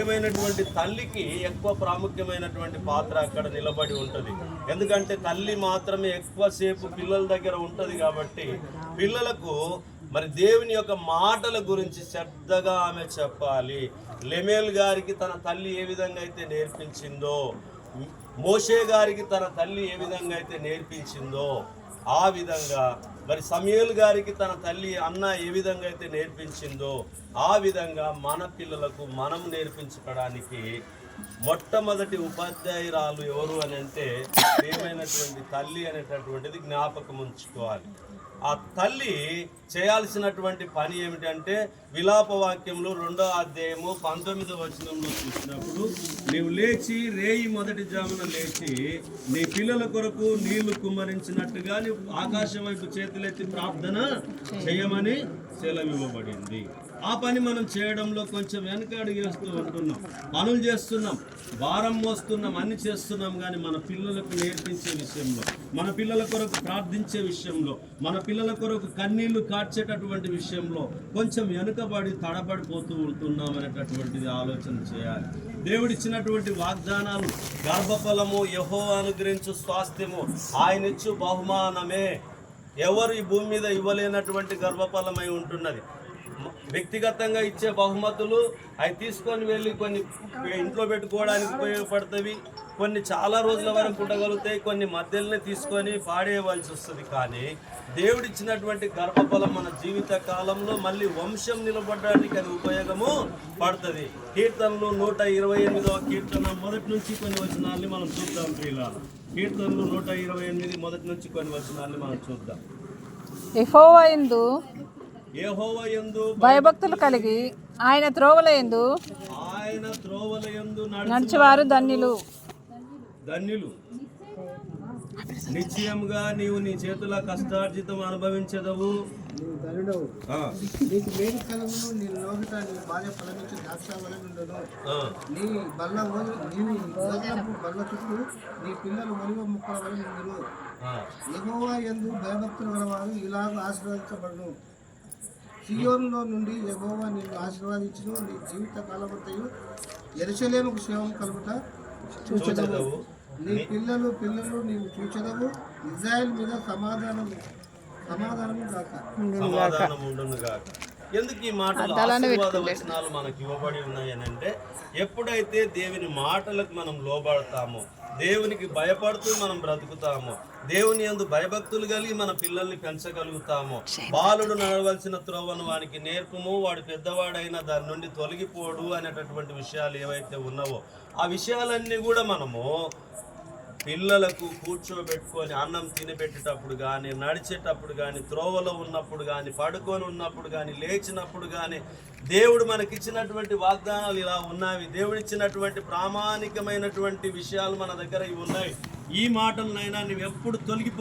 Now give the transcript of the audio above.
ముఖ్యమైనటువంటి తల్లికి ఎక్కువ ప్రాముఖ్యమైనటువంటి పాత్ర అక్కడ నిలబడి ఉంటుంది. ఎందుకంటే తల్లి మాత్రమే ఎక్కువసేపు పిల్లల దగ్గర ఉంటుంది కాబట్టి పిల్లలకు మరి దేవుని యొక్క మాటల గురించి శ్రద్ధగా ఆమె చెప్పాలి. లెమేల్ గారికి తన తల్లి ఏ విధంగా అయితే నేర్పించిందో మోషే గారికి తన తల్లి ఏ విధంగా అయితే నేర్పించిందో ఆ విధంగా మరి సమయల్ గారికి తన తల్లి అన్న ఏ విధంగా అయితే నేర్పించిందో ఆ విధంగా మన పిల్లలకు మనం నేర్పించుకోవడానికి మొట్టమొదటి ఉపాధ్యాయురాలు ఎవరు అని అంటే ఏమైనటువంటి తల్లి అనేటటువంటిది జ్ఞాపకం ఉంచుకోవాలి. ఆ తల్లి చేయాల్సినటువంటి పని ఏమిటంటే విలాప వాక్యంలో రెండో అధ్యాయము పంతొమ్మిదో వచనంలో చూసినప్పుడు నీవు లేచి రేయి మొదటి జామున లేచి నీ పిల్లల కొరకు నీళ్ళు కుమ్మరించినట్టుగా నీవు ఆకాశం వైపు చేతులెత్తి ప్రార్థన చేయమని సెలవివ్వబడింది. ఆ పని మనం చేయడంలో కొంచెం వెనకడుగు ఉంటున్నాం. పనులు చేస్తున్నాం. భారం మోస్తున్నాం. అన్ని చేస్తున్నాం. కానీ మన పిల్లలకు నేర్పించే విషయంలో మన పిల్లల కొరకు ప్రార్థించే విషయంలో మన పిల్లల కొరకు కన్నీళ్ళు కార్చేటటువంటి విషయంలో కొంచెం వెనుకబడి తడబడిపోతూ ఉంటున్నాం అనేటటువంటిది ఆలోచన చేయాలి. దేవుడిచ్చినటువంటి వాగ్దానాలు గర్భఫలము యహో అనుగ్రహించు స్వాస్థ్యము ఆయన ఇచ్చు బహుమానమే. ఎవరు ఈ భూమి మీద ఇవ్వలేనటువంటి గర్భఫలమై ఉంటున్నది. వ్యక్తిగతంగా ఇచ్చే బహుమతులు అవి తీసుకొని వెళ్ళి కొన్ని ఇంట్లో పెట్టుకోవడానికి ఉపయోగపడుతుంది కొన్ని చాలా రోజుల వరకు ఉండగలుగుతాయి కొన్ని మధ్యలోనే తీసుకొని పాడేయవలసి వస్తుంది. కానీ దేవుడిచ్చినటువంటి గర్భఫలం మన జీవిత కాలంలో మళ్ళీ వంశం నిలబడడానికి అది ఉపయోగము పడుతుంది. కీర్తనలు నూట ఇరవై ఎనిమిదవ కీర్తన మొదటి నుంచి కొన్ని వచనాల్ని మనం చూద్దాం ప్రియుల కీర్తనలు నూట ఇరవై ఎనిమిది మొదటి నుంచి కొన్ని వచనాల్ని మనం చూద్దాం. యెహోవా భయభక్తులు కలిగి ఆయన త్రోవల యందు ఆయన త్రోవల నడిచేవారు ధన్యులు. ధన్యులు. నిశ్చయముగా నీవు నీ చేతుల కష్టార్జితం అనుభవించదవు. నీకు మేలు కలమును నీ లోహిత నీ భార్య ఫలమించి బల్ల నీవు ఓదనపు బల్ల చుట్టూ నీ పిల్లలు ఒలివ ముక్కల భయభక్తులు గలవారు ఇలాగ ఆశీర్వదించబడును. సియోనులో నుండి యెహోవా నిన్ను ఆశీర్వదించును నీ జీవిత కాలమంతయు ఎరుసలేముకు క్షేమం కలుగుట చూచెదవు. నీ పిల్లలు పిల్లలు నీవు చూచెదవు. ఇజ్రాయెల్ మీద సమాధానం సమాధానము కాక గాక. ఎందుకు ఈ మాటలు ఆశీర్వాద వచనాలు మనకి ఇవ్వబడి ఉన్నాయి అని అంటే ఎప్పుడైతే దేవుని మాటలకు మనం లోబడతామో దేవునికి భయపడుతూ మనం బ్రతుకుతామో. దేవుని యందు భయభక్తులు కలిగి మన పిల్లల్ని పెంచగలుగుతాము. బాలుడు నడవలసిన త్రోవను వానికి నేర్పము. వాడు పెద్దవాడైన దాని నుండి తొలగిపోడు అనేటటువంటి విషయాలు ఏవైతే ఉన్నావో ఆ విషయాలన్నీ కూడా మనము పిల్లలకు కూర్చోబెట్టుకొని అన్నం తినబెట్టేటప్పుడు కానీ నడిచేటప్పుడు కానీ త్రోవలో ఉన్నప్పుడు కానీ పడుకొని ఉన్నప్పుడు కానీ లేచినప్పుడు కానీ దేవుడు మనకిచ్చినటువంటి వాగ్దానాలు ఇలా ఉన్నవి. దేవుడిచ్చినటువంటి ప్రామాణికమైనటువంటి విషయాలు మన దగ్గర ఇవి ఉన్నాయి. ఈ మాటలనైనా నువ్వు ఎప్పుడు తొలగిపో